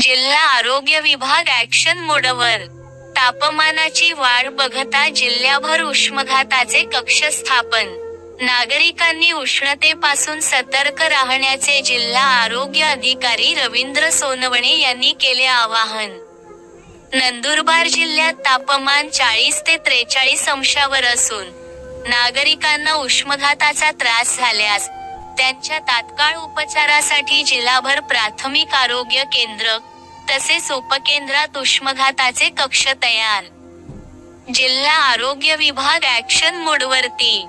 जिल्हा आरोग्य विभाग ऍक्शन मोडवर तापमानाची वाढ बघता जिल्ह्याभर उष्मघाताचे कक्ष स्थापन. नागरिकांनी उष्णतेपासून सतर्क राहण्याचे जिल्हा आरोग्य अधिकारी रवींद्र सोनवणे यांनी केले आवाहन. नंदुरबार जिल्ह्यात तापमान चाळीस ते त्रेचाळीस अंशावर असून नागरिकांना उष्मघाताचा त्रास झाल्यास त्यांच्या तात्काळ उपचारासाठी जिल्हाभर प्राथमिक आरोग्य केंद्र तसेच उपकेंद्रात उष्मघाताचे कक्ष तयार. जिल्हा आरोग्य विभाग ऍक्शन मोडवरती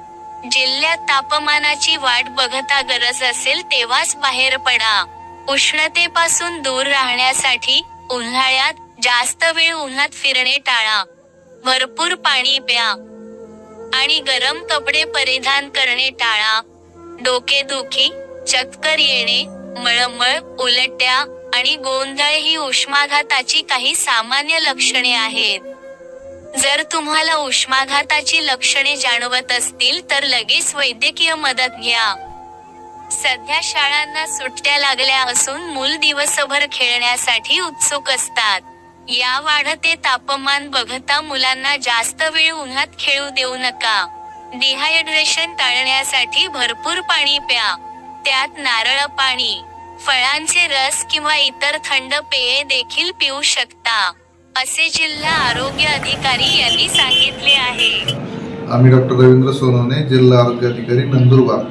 जिल्ह्यात तापमानाची वाट बघता गरज असेल तेव्हाच बाहेर पडा. उष्णतेपासून दूर राहण्यासाठी उन्हाळ्यात जास्त वेळ उन्हात फिरणे टाळा. भरपूर पाणी प्या. आणि गरम कपडे परिधान करणे टाळा. डोकेदुखी चक्कर येणे मळमळ उलट्या आणि गोंधळ ही उष्माघाताची काही सामान्य लक्षणे आहेत. जर तुम्हाला उष्माघाताची लक्षणे जाणवत असतील तर लगेच वैद्यकीय मदत घ्या. सध्या शाळांना सुट्ट्या लागल्या असून मूल दिवसभर खेळण्यासाठी उत्सुक असतात. या वाढते तापमान बघता मुलांना जास्त वेळ उन्हात खेळू देऊ नका. डिहायड्रेशन टाळण्यासाठी भरपूर पाणी प्या. त्यात नारळ पाणी फळांचे रस किंवा इतर थंड पेये देखील पिऊ शकता असे जिल्हा आरोग्य अधिकारी यांनी सांगितले आहे. आम्ही डॉक्टर रवींद्र सोनवणे जिल्हा आरोग्य अधिकारी नंदुरबार.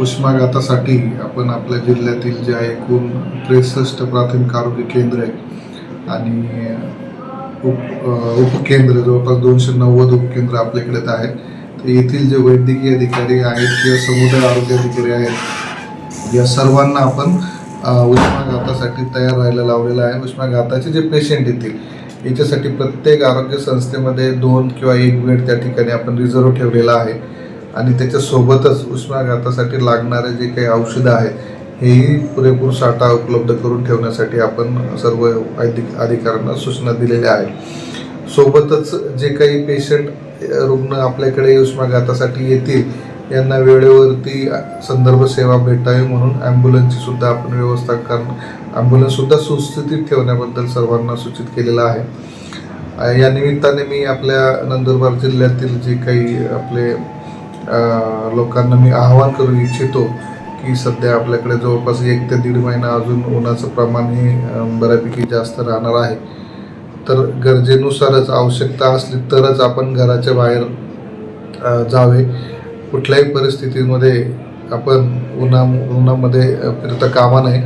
उष्माघातासाठी आपण आपल्या जिल्ह्यातील जे आहे एकूण त्रेसष्ट प्राथमिक आरोग्य केंद्र आहे आणि उप उपकेंद्र जवळपास दोनशे नव्वद उपकेंद्र आपल्याकडे आहेत. तर येथील जे वैद्यकीय अधिकारी आहेत किंवा समुदाय आरोग्य अधिकारी आहेत या सर्वांना आपण उष्माघातासाठी तयार राहायला लावलेलं आहे. उष्माघाताचे जे पेशंट येतील याच्यासाठी प्रत्येक आरोग्य संस्थेमध्ये दोन किंवा एक बेड त्या ठिकाणी आपण रिझर्व ठेवलेला आहे. आणि त्याच्यासोबतच उष्माघातासाठी लागणारे जे काही औषधं आहेत हेही पुरेपूर साठा उपलब्ध करून ठेवण्यासाठी आपण सर्व वैद्यक अधिकाऱ्यांना सूचना दिलेल्या आहेत. सोबतच जे काही पेशंट रुग्ण आपल्याकडे उष्माघातासाठी येतील यांना वेळेवरती संदर्भ सेवा भेटावी म्हणून ॲम्ब्युलन्सची सुद्धा आपण व्यवस्था करणं ॲम्ब्युलन्ससुद्धा सुस्थितीत ठेवण्याबद्दल सर्वांना सूचित केलेलं आहे. या निमित्ताने मी आपल्या नंदुरबार जिल्ह्यातील जे काही आपले लोकांना मी आवाहन करू इच्छितो की सध्या आपल्याकडे जवळपास एक ते दीड महिना अजून उन्हाचं प्रमाण हे बऱ्यापैकी जास्त राहणार आहे. तर गरजेनुसारच आवश्यकता असली तरच आपण घराच्या बाहेर जावे. कुठल्याही परिस्थितीमध्ये आपण उन्हा उन्हामध्ये फिरता कामा नये.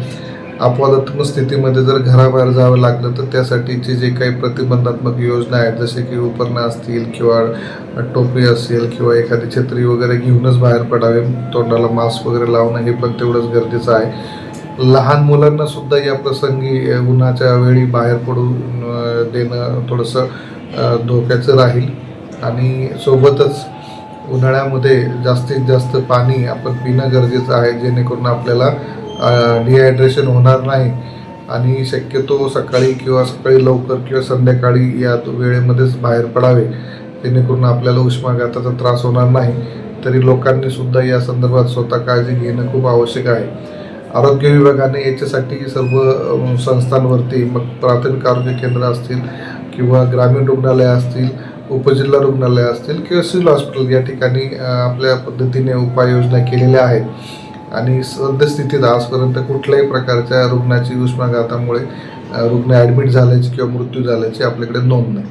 अपवादात्मक स्थितीमध्ये जर घराबाहेर जावं लागलं तर त्यासाठीचे जे काही प्रतिबंधात्मक योजना आहेत जसे की उपकरणं असतील किंवा टोपी असेल किंवा एखादी छत्री वगैरे घेऊनच बाहेर पडावे तोंडाला मास्क वगैरे लावणं हे पण तेवढंच गरजेचं आहे. लहान मुलांना सुद्धा या प्रसंगी उन्हाच्या वेळी बाहेर पडून देणं थोडंसं धोक्याचं राहील. आणि सोबतच उन्हाळ्यामध्ये जास्तीत जास्त पाणी आपण पिणं गरजेचं आहे जेणेकरून आपल्याला डिहायड्रेशन होणार नाही. आणि शक्यतो सकाळी किंवा सकाळी लवकर किंवा संध्याकाळी या वेळेमध्येच बाहेर पडावे. जेणेकरून आपल्याला उष्माघाताचा त्रास होणार नाही. तरी लोकांनी सुद्धा या संदर्भात स्वतः काळजी घेणं खूप आवश्यक आहे. आरोग्य विभागाने याच्यासाठी सर्व संस्थांवरती मग प्राथमिक आरोग्य केंद्र असतील किंवा ग्रामीण रुग्णालय असतील उपजिल्हा रुग्णालय असतील किंवा सिव्हिल हॉस्पिटल या ठिकाणी आपल्या पद्धतीने उपाययोजना केलेल्या आहेत. आणि सद्यस्थितीत आजपर्यंत कुठल्याही प्रकारच्या रुग्णाची उष्माघातामुळे रुग्ण ॲडमिट झाल्याची किंवा मृत्यू झाल्याची आपल्याकडे नोंद नाही.